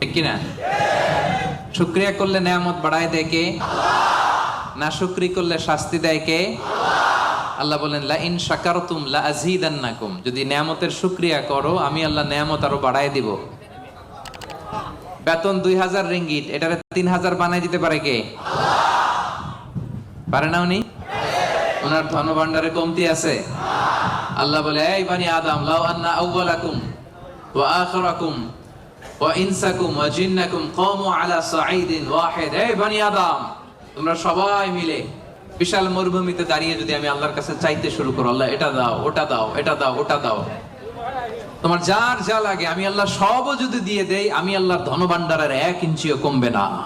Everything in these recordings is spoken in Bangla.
কিনা? শুক্রিয়া করলে নেয়ামত বাড়ায় দেয় কে? না শুক্রি করলে শাস্তি দেয় কে? আল্লাহ বলেন লা ইন লা আযীদান্নাকুম যদি নেয়ামতের শুকরিয়া করো, আমি আল্লাহ নেয়ামত আরও বাড়ায় দিব। বেতন দুই হাজার রিঙ্গিট এটারে তিন হাজার বানাই দিতে পারে কে? পারে না উনি? ওনার ধন কমতি আছে। আল্লাহ বলে, এই বানি আদম, লাউ আন্না ওয়া আখিরাকুম। বিশাল মরুভূমিতে দাঁড়িয়ে যদি আমি আল্লাহর কাছে চাইতে শুরু করো, আল্লাহ, এটা দাও, ওটা দাও, এটা দাও, ওটা দাও। তোমার যার যা লাগে, আমি আল্লাহ সবও যদি দিয়ে দেই, আমি আল্লাহর ধনভাণ্ডারের এক ইঞ্চিও কমবে না।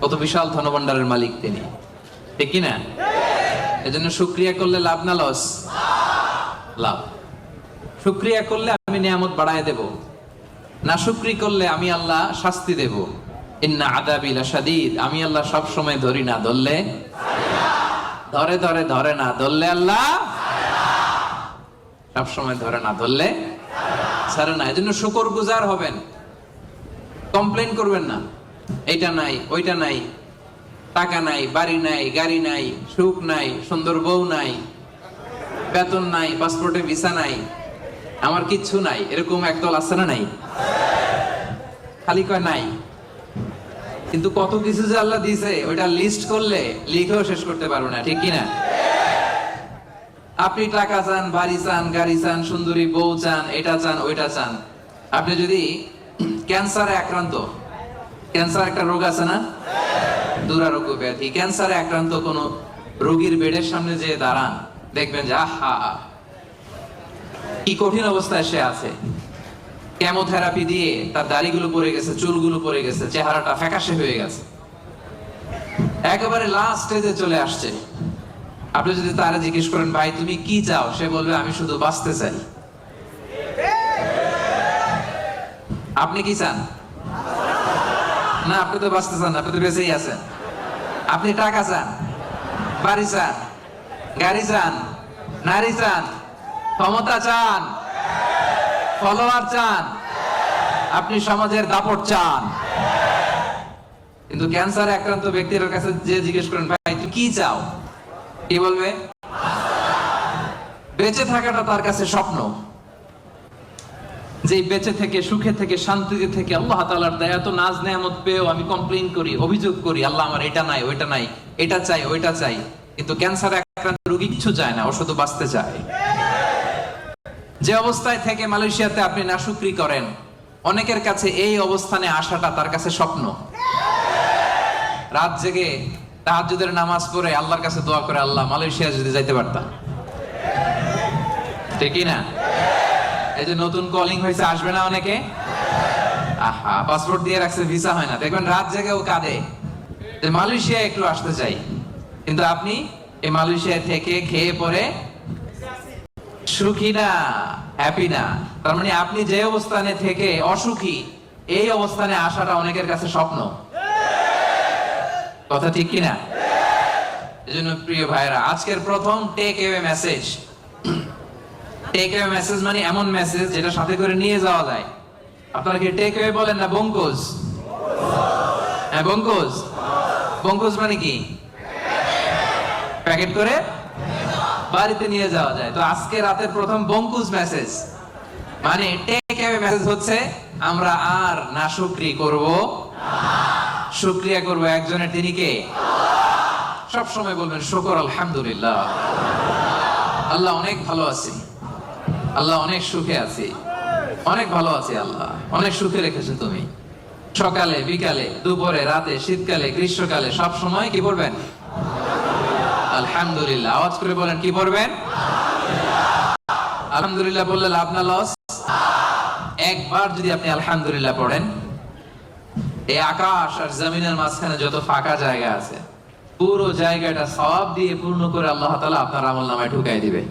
কত বিশাল ধনভাণ্ডারের মালিক তিনি। ঠিক কিনা? এজন্য শুক্রিয়া করলে লাভ না, লস? লাভ। শুক্রিয়া করলে আমি নিয়ামত বাড়ায় দেব। না শুক্রি করলে আমি আল্লাহ শাস্তি দেব। ইন্না আদাবি লাশাদীদ, আমি আল্লাহ সব সময় ধরি না, ধরলে? ধরে ধরে ধরে না, ধরলে আল্লাহ? সব সময় ধরে না, ধরলে? ছাড়ে না, এজন্য শুকর গুজার হবেন। কমপ্লেন করবেন না। এইটা নাই, ওইটা নাই, টাকা নাই, বাড়ি নাই, গাড়ি নাই, সুখ নাই, সুন্দর বউ নাই, বেতন নাই, পাসপোর্টে ভিসা নাই। আমার কিচ্ছু নাই, এরকম একদল আছে না নাই? খালি কয় নাই। কিন্তু কত কিছু যে আল্লাহ দিয়েছে, ওইটা লিস্ট করলে লিখেও শেষ করতে পারব না, ঠিক কিনা? আপনি টাকা চান, বাড়ি চান, গাড়ি চান, সুন্দরী বউ চান, এটা চান, ওইটা চান। আপনি যদি ক্যান্সারে আক্রান্ত, ক্যান্সার একটা রোগ আছে না? দুরারোগ্য ব্যাধি। ক্যান্সারে আক্রান্ত কোন রোগীর বেডের সামনে যে দাঁড়ান, দেখবেন যে, আহা! কি কঠিন অবস্থায় সে আছে? কেমোথেরাপি দিয়ে তার দাড়িগুলো পড়ে গেছে, চুলগুলো পড়ে গেছে, চেহারাটা ফ্যাকাশে হয়ে গেছে। একেবারে লাস্ট স্টেজে চলে আসছে। আপনি যদি তারা জিজ্ঞেস করেন, ভাই, তুমি কি চাও? সে বলবে, আমি শুধু বাঁচতে চাই। আপনি কি চান? না, আপনি তো বাঁচতে চান আপনি তো বেঁচেই আছেন। আপনি টাকা চান, বাড়ি চান, গাড়ি চান, নারী চান ক্ষমতা চান? ফলোয়ার চান? আপনি সমাজের দাপট চান। কিন্তু ক্যান্সারে আক্রান্ত ব্যক্তির কাছে যে জিজ্ঞেস করেন, ভাই তুই কি চাও? কি বলবে? বেঁচে থাকাটা তার কাছে স্বপ্ন। যে বেঁচে থেকে, সুখে থেকে, শান্তিতে থেকে আল্লাহ তালার দয়া তো নাজ নেয়ামত পেয়েও আমি কমপ্লেইন করি, অভিযোগ করি, আল্লাহ আমার এটা নাই, ওইটা নাই, এটা চাই, ওইটা চাই। কিন্তু ক্যান্সার আক্রান্ত রোগী কিছু চায় না ও শুধু বাঁচতে চায়। যে অবস্থায় থেকে মালয়েশিয়াতে আপনি নাশুক্রি করেন, অনেকের কাছে এই অবস্থানে আসাটা তার কাছে স্বপ্ন। রাত জেগে তাহাজ্জুদের নামাজ পড়ে আল্লাহর কাছে দোয়া করে, আল্লাহ, মালয়েশিয়া যদি যাইতে পারতাম ঠিকই না? এই যে নতুন কলিং হয়েছে আসবে না অনেকে? আহা পাসপোর্ট দিয়ে রাখছে ভিসা হয় না। দেখবেন রাত জেগে ও কাঁদে। যে মালয়েশিয়া একটু আসতে চাই। কিন্তু আপনি এই মালয়েশিয়া থেকে খেয়ে পরে সুখী না হ্যাপি না। তার মানে আপনি যে অবস্থানে থেকে অসুখী, এই অবস্থানে আসাটা অনেকের কাছে স্বপ্ন। কথা ঠিক কিনা? এজন্য প্রিয় ভাইরা আজকের প্রথম take away message take away message মানে এমন মেসেজ যেটা সাথে করে নিয়ে যাওয়া যায়। আপনারা কি টেক এওয়ে বলেন না বঙ্কোজ হ্যাঁ বঙ্কোজ বঙ্কোজ মানে কি? প্যাকেট করে বাড়িতে নিয়ে যাওয়া যায়। তো আজকে রাতের প্রথম বঙ্কুজ মেসেজ মানে টেক অ্যাওয়ে মেসেজ হচ্ছে, আমরা আর না শুকরি করব। শুকরিয়া করব একজনের, তিনি কে? সব সময় বলবেন, শুকর, আলহামদুলিল্লাহ। আল্লাহ অনেক ভালো আছি। আল্লাহ অনেক সুখে আছি। অনেক ভালো আছি আল্লাহ। অনেক সুখে রেখেছো তুমি। সকালে, বিকালে, দুপুরে, রাতে, শীতকালে, গ্রীষ্মকালে, সব সময় কি বলবেন আলহামদুলিল্লাহ। আওয়াজ করে বলেন, কি পড়বেন আলহামদুলিল্লাহ লস? একবার যদি আপনি আলহামদুলিল্লাহ পড়েন, এই আকাশ আর জমিনের মাঝখানে যত ফাঁকা জায়গা আছে, পুরো জায়গাটা সব দিয়ে পূর্ণ করে আল্লাহ তালা আপনার আমল নামায় ঢুকাই দিবে।